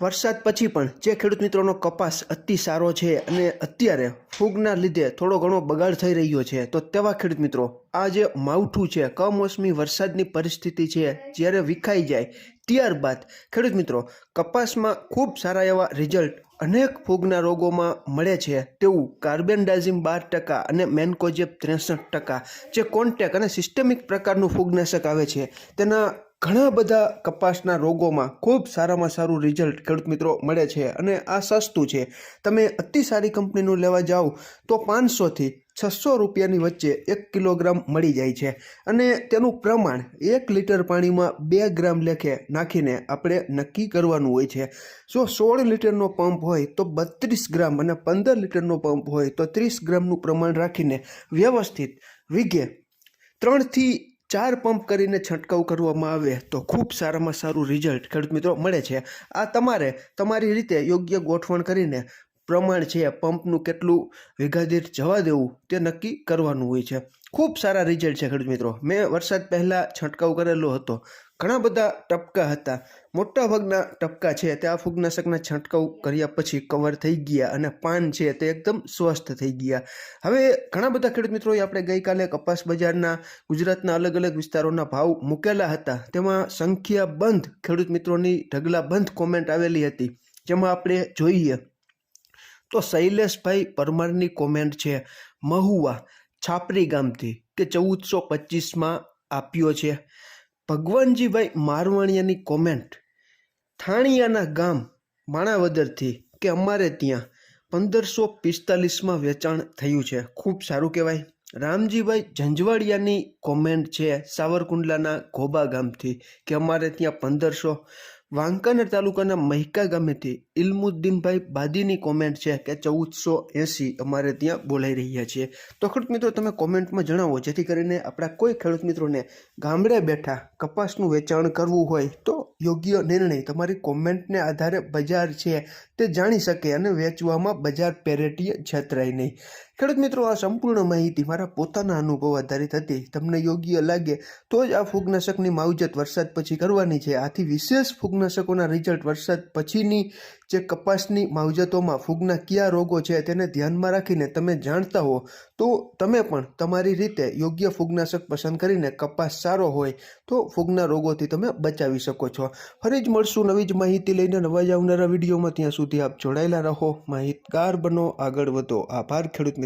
વરસાદ પછી પણ જે ખેડૂત મિત્રોનો કપાસ અતિ સારો છે અને અત્યારે ફૂગના લીધે થોડો ઘણો બગાડ થઈ રહ્યો છે, તો તેવા ખેડૂત મિત્રો આ જે માવઠું છે, કમોસમી વરસાદની પરિસ્થિતિ છે, જ્યારે વિખાઈ જાય, ત્યારબાદ ખેડૂત મિત્રો, કપાસમાં ખૂબ સારા એવા રિઝલ્ટ અનેક ફૂગના રોગોમાં મળે છે, તેવું કાર્બેન્ડાઝિમ બાર ટકા અને મેન્કોજેબ ત્રેસઠ ટકા, જે કોન્ટેક અને સિસ્ટેમિક પ્રકારનું ફૂગનાશક આવે છે, તેના ઘણા બધા કપાસના રોગોમાં ખૂબ સારામાં સારું રિઝલ્ટ ખેડૂત મિત્રો મળે છે અને આ સસ્તું છે. તમે અતિ સારી કંપનીનું લેવા જાઓ તો પાંચસોથી છસો રૂપિયાની વચ્ચે એક કિલોગ્રામ મળી જાય છે. અને તેનું પ્રમાણ એક લીટર પાણીમાં બે ગ્રામ લેખે નાખીને આપણે નક્કી કરવાનું હોય છે. જો સોળ લીટરનો પંપ હોય તો બત્રીસ ગ્રામ અને પંદર લીટરનો પંપ હોય તો ત્રીસ ગ્રામનું પ્રમાણ રાખીને વ્યવસ્થિત વીઘે ત્રણથી ચાર પંપ કરીને છંટકાવ કરવામાં આવે તો ખૂબ સારામાં સારું રિઝલ્ટ ખેડૂત મિત્રો મળે છે. આ તમારે તમારી રીતે યોગ્ય ગોઠવણ કરીને પ્રમાણ છે પંપનું કેટલું વીઘાદીઠ જવા દેવું તે નક્કી કરવાનું હોય છે. ખૂબ સારા રિઝલ્ટ છે ખેડૂત મિત્રો. મેં વરસાદ પહેલાં છંટકાવ કરેલો હતો. ઘણા બધા ટપકા હતા. મોટા ભાગના ટપકા છે તે આ ફૂગનાશકના છંટકાવ કર્યા પછી કવર થઈ ગયા અને પાન છે તે એકદમ સ્વસ્થ થઈ ગયા. હવે ઘણા બધા ખેડૂત મિત્રોએ આપણે ગઈકાલે કપાસ બજારના ગુજરાતના અલગ અલગ વિસ્તારોના ભાવ મૂકેલા હતા. તેમાં સંખ્યાબંધ ખેડૂત મિત્રોની ઢગલાબંધ કોમેન્ટ આવેલી હતી. જેમાં આપણે જોઈએ તો શૈલેષભાઈ પરમારની કોમેન્ટ છે, મહુવા, છાપરી ગામથી કે ચૌદસો પચીસમાં આપ્યો છે. ભગવાનજીભાઈ મારવાણિયાની કોમેન્ટ થાણિયાના ગામ માણાવદરથી કે અમારે ત્યાં પંદરસો પિસ્તાલીસમાં વેચાણ થયું છે. ખૂબ સારું કહેવાય. રામજીભાઈ ઝંઝવાડિયાની કોમેન્ટ છે, સાવરકુંડલાના ઘોબા ગામથી કે અમારે ત્યાં પંદરસો વાંકાનેર તાલુકાના મહિકા ગામેથી ઇલ્મુદ્દીનભાઈ બાદીની કોમેન્ટ છે કે ચૌદસો એંસી અમારે ત્યાં બોલાઈ રહ્યા છે તો ખેડૂત મિત્રો, તમે કોમેન્ટમાં જણાવો, જેથી કરીને આપણા કોઈ ખેડૂત મિત્રોને ગામડે બેઠા કપાસનું વેચાણ કરવું હોય તો યોગ્ય નિર્ણય તમારી કોમેન્ટને આધારે બજાર છે તે જાણી શકે અને વેચવામાં બજાર પેરેટીએ છેતરાય નહીં. ખેડૂત મિત્રો, આ સંપૂર્ણ માહિતી મારા પોતાના અનુભવ આધારિત હતી. તમને યોગ્ય લાગે તો જ આ ફૂગનાશકની માવજત વરસાદ પછી કરવાની છે. આથી વિશેષ ફૂગનાશકોના રિઝલ્ટ વરસાદ પછીની જે કપાસની માવજતોમાં ફૂગના કયા રોગો છે તેને ધ્યાનમાં રાખીને તમે જાણતા હો. તો તમે પણ તમારી રીતે યોગ્ય ફૂગનાશક પસંદ કરીને કપાસ સારો હોય તો ફૂગના રોગોથી તમે બચાવી શકો છો. ફરી જ મળશું નવી જ માહિતી લઈને નવા જ આવનારા વિડીયોમાં. ત્યાં સુધી આપ જોડાયેલા રહો. માહિતગાર બનો, આગળ વધો. આભાર, ખેડૂત